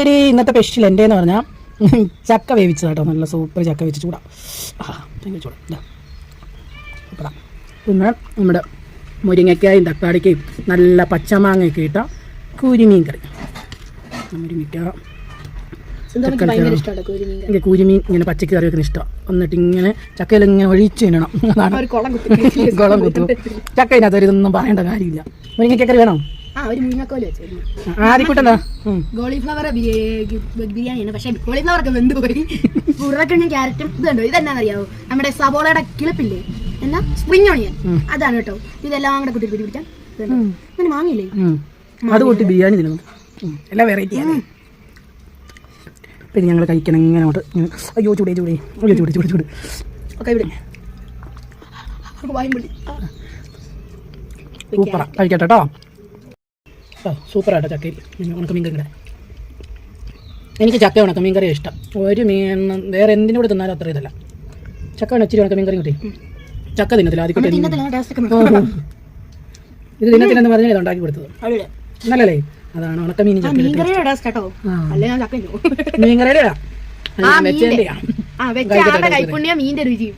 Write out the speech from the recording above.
കൂട്ടുകാരി ഇന്നത്തെ സ്പെഷ്യൽ എന്റെ എന്ന് പറഞ്ഞാൽ ചക്ക വേവിച്ചത് കേട്ടോ നല്ല സൂപ്പർ ചക്ക വേവിച്ച് ചൂടാ. ആ ഭയങ്കര ചൂടാം. ഇതാ സൂപ്പറാ പിന്നെ നമ്മുടെ മുരിങ്ങയ്ക്കായും തക്കാളിക്കയും നല്ല പച്ചമാങ്ങയൊക്കെ ഇട്ട കുരുമീൻ കറി. മുരിങ്ങയ്ക്ക എനിക്ക് കുരുമീൻ ഇങ്ങനെ പച്ചക്ക് കറി വെക്കുന്ന ഇഷ്ടമാണ് എന്നിട്ട് ഇങ്ങനെ ചക്കയിൽ ഇങ്ങനെ ഒഴിച്ച് തിന്നണം. അതാണ് ഒരു കുളം കുത്തി. കുളം കുത്തു. ചക്ക ഇതിനകത്ത് ഒരു ഇതൊന്നും പറയേണ്ട കാര്യമില്ല. മുരിങ്ങയ്ക്ക കറി വേണം? ആ ഒരു മുന്നക്കോൽ വെച്ചായിരുന്നു ആദ്യക്കൂട്ടെന്താ ഗോളിഫ്ലവർ ബിരിയാണിയാണ്. പക്ഷെ ഗോളിഫ്ലവർ ഒക്കെ വെന്ത് പോയി ഉരുളക്കിഴങ്ങും ക്യാരറ്റും ഇതുണ്ടോ? ഇതെന്നാണെന്നറിയാവോ നമ്മുടെ സബോളയുടെ കിളിപ്പില്ലേ? എന്നാ? സ്പ്രിംഗ് ഓണിയൻ അതാണ് കേട്ടോ. ഇതെല്ലാം കൂടെ കുത്തി കുത്തി പിടിക്കാൻ അങ്ങനെ വാങ്ങിയില്ലേ? അത് കൂട്ടി ബിരിയാണി തിന്നു എല്ലാം പിന്നെ ഞങ്ങൾ കഴിക്കണം ഇങ്ങനെ അങ്ങോട്ട് അയ്യോ ചൂടേ ചൂടേ. അയ്യോ ചൂട് ചൂട് ചൂട്. ഒക്കെ ഇവിടെ. വായും പുള്ളി. കഴിക്കട്ടെ കേട്ടോ. ആ സൂപ്പറാട്ടോ ചക്കയിൽ. ഉണക്കമീൻ കറി എനിക്ക് ചക്ക ഉണക്കമീൻ കറിയാണ് ഇഷ്ടം. ഒരു മീൻ വേറെ എന്തിനും കൂടെ തിന്നാലും അത്ര ഇതല്ല. ചക്ക വേണം ഇച്ചിരി ഉണക്കമീൻ കറി കിട്ടി. ചക്ക തിന്നത്തില്ല ആദ്യം കൂട്ടി ഇത് തിന്നത്തില്ലെന്ന് പറഞ്ഞാൽ ഇത് ഉണ്ടാക്കി കൊടുത്തത്. നല്ലല്ലേ? അതാണ് ഉണക്കമീൻ മീൻ മീൻകറിയുടെ കേട്ടോ മീൻ കറിയുടെ ആ. മീന്റെ. മീൻ രുചി.